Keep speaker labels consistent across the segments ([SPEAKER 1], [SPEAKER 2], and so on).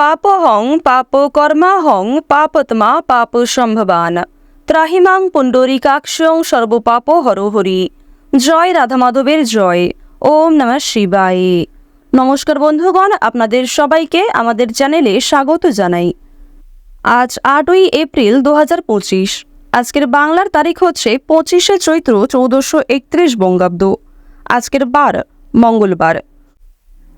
[SPEAKER 1] পাপহং পাপ কর্মাহং পাপতমা পাপ সম্ভবান ত্রাহিমাং পুণ্ডরিকাক্ষং সর্বপাপ হরহরি। জয় রাধা মাধবের জয়। ওম নমঃ শিবায়। নমস্কার বন্ধুগণ, আপনাদের সবাইকে আমাদের চ্যানেলে স্বাগত জানাই। আজ আটই এপ্রিল দু হাজার পঁচিশ। আজকের বাংলার তারিখ হচ্ছে পঁচিশে চৈত্র চৌদ্দশো একত্রিশ বঙ্গাব্দ। আজকের বার মঙ্গলবার।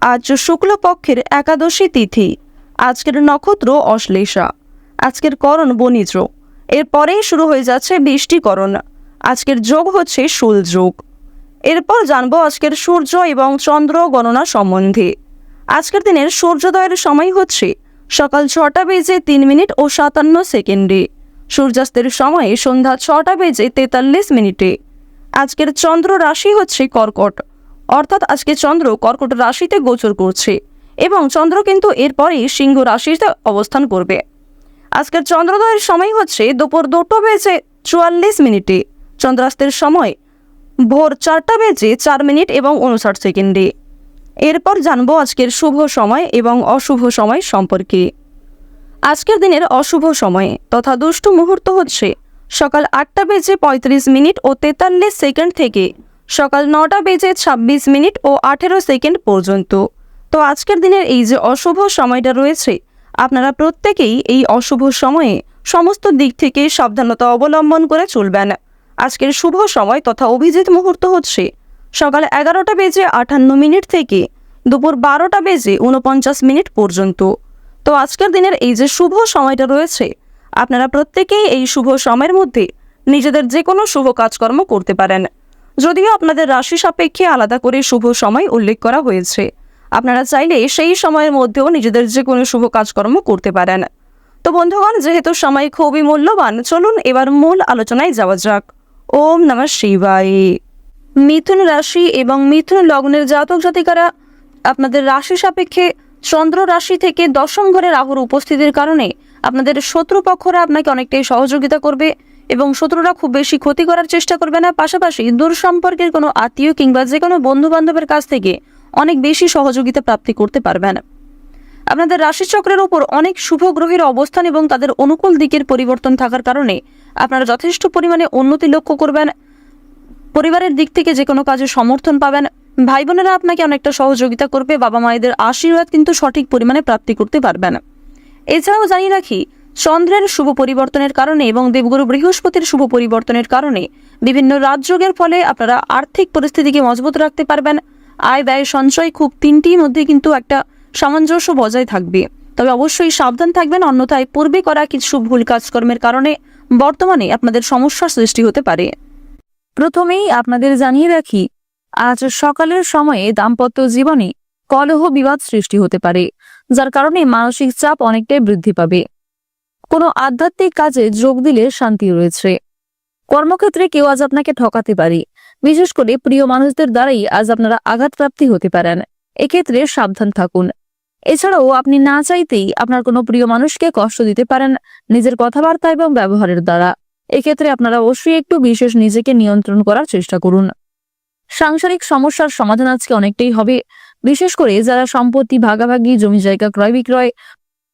[SPEAKER 1] আজ শুক্লপক্ষের একাদশী তিথি। আজকের নক্ষত্র অশ্লেষা। আজকের করণ বণিজ। এরপরেই শুরু হয়ে যাচ্ছে বৃষ্টিকরণ। আজকের যোগ হচ্ছে শুল যোগ। এরপর জানব আজকের সূর্য এবং চন্দ্র গণনা সম্বন্ধে। আজকের দিনের সূর্যোদয়ের সময় হচ্ছে সকাল ছটা বেজে তিন মিনিট ও সাতান্ন সেকেন্ডে। সূর্যাস্তের সময় সন্ধ্যা ছটা বেজে তেতাল্লিশ মিনিটে। আজকের চন্দ্র রাশি হচ্ছে কর্কট। অর্থাৎ আজকে চন্দ্র কর্কট রাশিতে গোচর করছে এবং চন্দ্র কিন্তু এরপরেই সিংহ রাশিতে অবস্থান করবে। আজকের চন্দ্রোদয়ের সময় হচ্ছে দুপুর দুটো বেজে চুয়াল্লিশ মিনিটে। চন্দ্রাস্তের সময় ভোর চারটা বেজে চার মিনিট এবং উনষাট সেকেন্ডে। এরপর জানব আজকের শুভ সময় এবং অশুভ সময় সম্পর্কে। আজকের দিনের অশুভ সময়ে তথা দুষ্ট মুহূর্ত হচ্ছে সকাল আটটা বেজে পঁয়ত্রিশ মিনিট ও তেতাল্লিশ সেকেন্ড থেকে সকাল নটা বেজে ছাব্বিশ মিনিট ও আঠেরো সেকেন্ড পর্যন্ত। তো আজকের দিনের এই যে অশুভ সময়টা রয়েছে, আপনারা প্রত্যেকেই এই অশুভ সময়ে সমস্ত দিক থেকে সাবধানতা অবলম্বন করে চলবেন। আজকের শুভ সময় তথা অভিজিৎ মুহূর্ত হচ্ছে সকাল এগারোটা বেজে আটান্ন মিনিট থেকে দুপুর বারোটা বেজে উনপঞ্চাশ মিনিট পর্যন্ত। তো আজকের দিনের এই যে শুভ সময়টা রয়েছে, আপনারা প্রত্যেকেই এই শুভ সময়ের মধ্যে নিজেদের যে কোনো শুভ কাজকর্ম করতে পারেন। যদিও আপনাদের রাশি সাপেক্ষে আলাদা করে শুভ সময় উল্লেখ করা হয়েছে। আপনারা চাইলে সেই সময়ের মধ্যেও নিজেদের যে কোনো শুভ কাজকর্ম করতে পারেন। তো বন্ধুগণ, যেহেতু সময় খুবই মূল্যবান, চলুন এবার মূল আলোচনায় যাওয়া যাক। ওম নমঃ শিবায়। মিথুন রাশি এবং মিথুন লগ্নের জাতক জাতিকারা আপনাদের রাশি সাপেক্ষে চন্দ্র রাশি থেকে দশম ঘরে রাহুর উপস্থিতির কারণে আপনাদের শত্রুপক্ষরা আপনাকে অনেকটাই সহযোগিতা করবে। এবং শত্রুরা খুব বেশি ক্ষতি করার চেষ্টা করবে না। পাশাপাশি দূর সম্পর্কের কোনো আত্মীয় কিংবা যে কোনো বন্ধু বান্ধবের কাছ থেকে অনেক বেশি সহযোগিতা প্রাপ্তি করতে পারবেন। আপনাদের রাশিচক্রের উপর অনেক শুভ গ্রহের অবস্থান এবং তাদের অনুকূল দিকের পরিবর্তন থাকার কারণে আপনারা যথেষ্ট পরিমাণে উন্নতি লক্ষ্য করবেন। পরিবারের দিক থেকে যে কোনো কাজে সমর্থন পাবেন। ভাই বোনেরা আপনাকে অনেকটা সহযোগিতা করবে বাবা মায়েদের আশীর্বাদ কিন্তু সঠিক পরিমাণে প্রাপ্তি করতে পারবেন। এছাড়াও জানিয়ে রাখি চন্দ্রের শুভ পরিবর্তনের কারণে এবং দেবগুরু বৃহস্পতির শুভ পরিবর্তনের কারণে। বিভিন্ন রাজযোগের ফলে আপনারা আর্থিক পরিস্থিতিকে মজবুত রাখতে পারবেন। আয় ব্যয় সঞ্চয় খুব তিনটির মধ্যে কিন্তু একটা সামঞ্জস্য বজায় থাকবে। তবে অবশ্যই সাবধান থাকবেন, অন্যথায় পূর্বে করা কিছু ভুল কাজকর্মের কারণে বর্তমানে আপনাদের সমস্যার সৃষ্টি হতে পারে। প্রথমেই আপনাদের জানিয়ে রাখি, আজ সকালের সময়ে দাম্পত্য জীবনে কলহ বিবাদ সৃষ্টি হতে পারে, যার কারণে মানসিক চাপ অনেকটাই বৃদ্ধি পাবে। কোনো আধ্যাত্মিক কাজে যোগ দিলে শান্তি রয়েছে। কর্মক্ষেত্রে কেউ আজ আপনাকে ঠকাতে পারে। বিশেষ করে প্রিয় মানুষদের দ্বারাই আজ আপনারা আঘাতপ্রাপ্তি হতে পারেন। এক্ষেত্রে সাবধান থাকুন। এছাড়াও আপনি না চাইতেই আপনার কোনো প্রিয় মানুষকে কষ্ট দিতে পারেন নিজের কথাবার্তা এবং ব্যবহারের দ্বারা। এক্ষেত্রে আপনারা অবশ্যই একটু বিশেষ নিজেকে নিয়ন্ত্রণ করার চেষ্টা করুন। সাংসারিক সমস্যার সমাধান আজকে অনেকটাই হবে। বিশেষ করে যারা সম্পত্তি ভাগাভাগি, জমি জায়গা ক্রয় বিক্রয়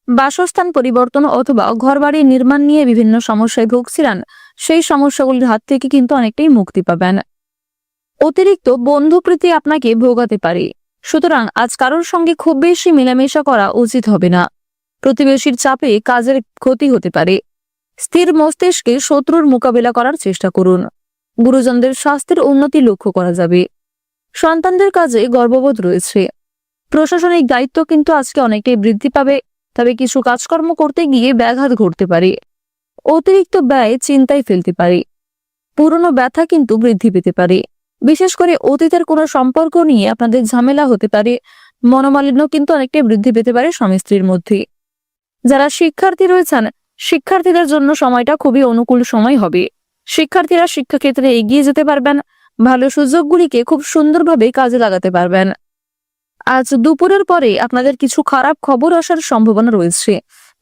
[SPEAKER 1] বাসস্থান পরিবর্তন অথবা ঘরবাড়ি নির্মাণ নিয়ে বিভিন্ন সমস্যায় ভুগছিলেন, সেই সমস্যাগুলির হাত থেকে কিন্তু অনেকটাই মুক্তি পাবেন। অতিরিক্ত বন্ধুপ্রীতি আপনাকে ভোগাতে পারে। সুতরাং আজ কারোর সঙ্গে খুব বেশি মেলামেশা করা উচিত হবে না। প্রতিবেশীর চাপে কাজের ক্ষতি হতে পারে। স্থির মস্তিষ্কে শত্রুর মোকাবেলা করার চেষ্টা করুন। গুরুজনদের স্বাস্থ্যের উন্নতি লক্ষ্য করা যাবে। সন্তানদের কাজে গর্ববোধ রয়েছে। প্রশাসনিক দায়িত্ব কিন্তু আজকে অনেকটাই বৃদ্ধি পাবে। তবে কিছু কাজকর্ম করতে গিয়ে ব্যাঘাত ঘটতে পারে। অতিরিক্ত ব্যয় চিন্তায় ফেলতে পারে। পুরনো ব্যথা কিন্তু বৃদ্ধি পেতে পারে। বিশেষ করে অতীতের কোনো সম্পর্ক নিয়ে আপনাদের ঝামেলা হতে পারে। মনোমালিন্য কিন্তু অনেকটাই বৃদ্ধি পেতে পারে স্বামী স্ত্রীর মধ্যে। যারা শিক্ষার্থী রয়েছেন, শিক্ষার্থীদের জন্য সময়টা খুবই অনুকূল সময় হবে। শিক্ষার্থীরা শিক্ষাক্ষেত্রে এগিয়ে যেতে পারবেন, ভালো সুযোগগুলিকে খুব সুন্দরভাবে কাজে লাগাতে পারবেন। আজ দুপুরের পরে আপনাদের কিছু খারাপ খবর আসার সম্ভাবনা রয়েছে।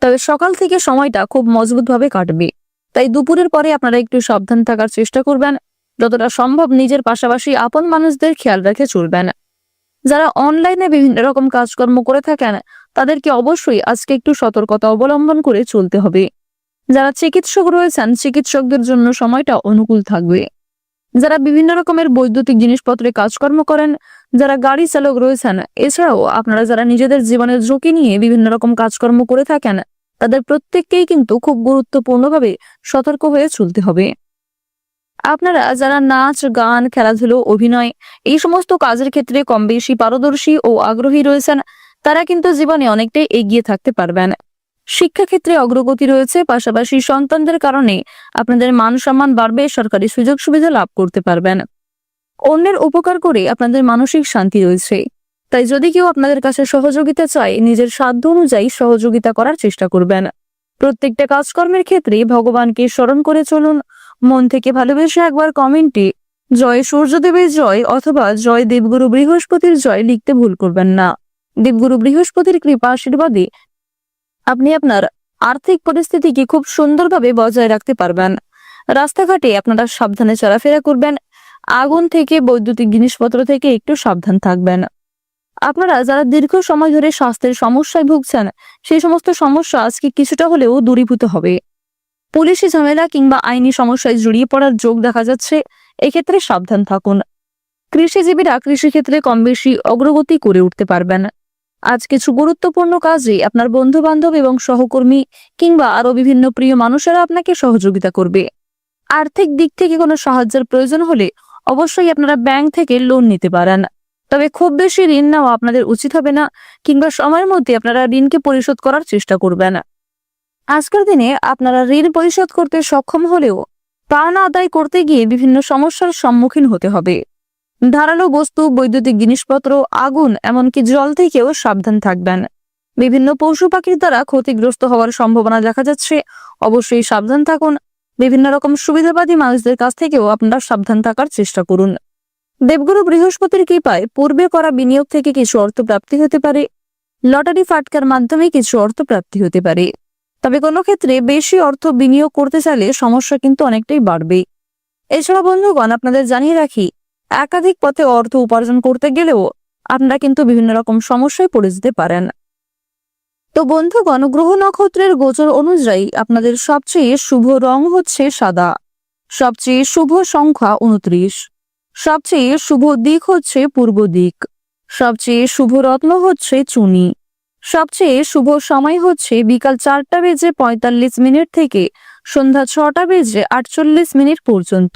[SPEAKER 1] তবে সকাল থেকে সময়টা খুব মজবুতভাবে কাটবে। তাই দুপুরের পরে আপনারা একটু সাবধান থাকার চেষ্টা করবেন। যতটা সম্ভব নিজের পাশাপাশি আপন মানুষদের খেয়াল রেখে চলবেন। যারা অনলাইনে বিভিন্ন রকম কাজকর্ম করে থাকেন, তাদেরকে অবশ্যই আজকে একটু সতর্কতা অবলম্বন করে চলতে হবে। যারা চিকিৎসক রয়েছেন, চিকিৎসকদের জন্য সময়টা অনুকূল থাকবে। যারা বিভিন্ন রকমের বৈদ্যুতিক জিনিসপত্রে কাজকর্ম করেন, যারা গাড়ি চালক রয়েছেন, এছাড়াও আপনারা যারা নিজেদের জীবনের ঝুঁকি নিয়ে বিভিন্ন রকম কাজকর্ম করে থাকেন, তাদের প্রত্যেককেই কিন্তু খুব গুরুত্বপূর্ণভাবে সতর্ক হয়ে চলতে হবে। আপনারা যারা নাচ, গান, খেলাধুলো, অভিনয়, এই সমস্ত কাজের ক্ষেত্রে কম বেশি পারদর্শী ও আগ্রহী রয়েছেন, তারা কিন্তু জীবনে অনেকটাই এগিয়ে থাকতে পারবেন। শিক্ষাক্ষেত্রে অগ্রগতি রয়েছে, পাশাপাশি সন্তানদের কারণে আপনাদের মান সম্মান বাড়বে, সরকারি সুযোগ সুবিধা লাভ করতে পারবেন। অন্যের উপকার করে আপনাদের মানসিক শান্তি রয়েছে। তাই যদি কেউ আপনাদের কাছে সহযোগিতা চায়, নিজের সাধ্য অনুযায়ী সহযোগিতা করার চেষ্টা করবেন। প্রত্যেকটা কাজকর্মের ক্ষেত্রে ভগবানকে স্মরণ করে চলুন। মন থেকে ভালোবেসে একবার কমেন্টে জয় সূর্যদেবের জয় অথবা জয় দেবগুরু বৃহস্পতির জয় লিখতে ভুল করবেন না। দেবগুরু বৃহস্পতির কৃপা আশীর্বাদে আপনি আপনার আর্থিক পরিস্থিতিকে খুব সুন্দরভাবে বজায় রাখতে পারবেন। রাস্তাঘাটে আপনারা সাবধানে চলাফেরা করবেন। আগুন থেকে, বৈদ্যুতিক জিনিসপত্র থেকে একটু সাবধান থাকবেন। আপনারা যারা দীর্ঘ সময় ধরে স্বাস্থ্যের সমস্যায় ভুগছেন, সেই সমস্ত সমস্যা আজকে কিছুটা হলেও দূরীভূত হবে। পুলিশি ঝামেলা কিংবা আইনি সমস্যায় জড়িয়ে পড়ার যোগ দেখা যাচ্ছে। এক্ষেত্রে সাবধান থাকুন। কৃষিজীবীরা কৃষিক্ষেত্রে কম বেশি অগ্রগতি করে উঠতে পারবেন। আজ কিছু গুরুত্বপূর্ণ কাজে আপনার বন্ধু বান্ধব এবং সহকর্মী কিংবা আরও বিভিন্ন প্রিয় মানুষেরা আপনাকে সহযোগিতা করবে। আর্থিক দিক থেকে কোনো সাহায্যের প্রয়োজন হলে অবশ্যই আপনারা ব্যাংক থেকে লোন নিতে পারেন। তবে খুব বেশি ঋণ নেওয়া আপনাদের উচিত হবে না কিংবা সময়ের মধ্যে আপনারা ঋণকে পরিশোধ করার চেষ্টা করবেন। আজকের দিনে আপনারা ঋণ পরিশোধ করতে সক্ষম হলেও পাওনা আদায় করতে গিয়ে বিভিন্ন সমস্যার সম্মুখীন হতে হবে। ধারালো বস্তু, বৈদ্যুতিক জিনিসপত্র, আগুন, এমনকি জল থেকেও সাবধান থাকবেন। বিভিন্ন পশু পাখির দ্বারা ক্ষতিগ্রস্ত হওয়ার সম্ভাবনা দেখা যাচ্ছে। অবশ্যই সাবধান থাকুন। বিভিন্ন রকম সুবিধাবাদী মানুষদের কাছ থেকেও আপনারা সাবধান থাকার চেষ্টা করুন। দেবগুরু বৃহস্পতির কৃপায় পূর্বে করা বিনিয়োগ থেকে কিছু অর্থ প্রাপ্তি হতে পারে। লটারি ফাটকার মাধ্যমে কিছু অর্থ প্রাপ্তি হতে পারে। তবে কোনো ক্ষেত্রে বেশি অর্থ বিনিয়োগ করতে চাইলে সমস্যা কিন্তু অনেকটাই বাড়বে। এছাড়া বন্ধুগণ, আপনাদের জানিয়ে রাখি একাধিক পথে অর্থ উপার্জন করতে গেলেও আপনারা কিন্তু বিভিন্ন রকম সমস্যায় পড়ে যেতে পারেন। তো বন্ধুগণ, গ্রহ নক্ষত্রের গোচর অনুযায়ী আপনাদের সবচেয়ে শুভ রং হচ্ছে সাদা। সবচেয়ে শুভ সংখ্যা উনত্রিশ। সবচেয়ে শুভ দিক হচ্ছে পূর্ব দিক। সবচেয়ে শুভ রত্ন হচ্ছে চুনি। সবচেয়ে শুভ সময় হচ্ছে বিকাল চারটা বেজে পঁয়তাল্লিশ মিনিট থেকে সন্ধ্যা ছটা বেজে আটচল্লিশ মিনিট পর্যন্ত।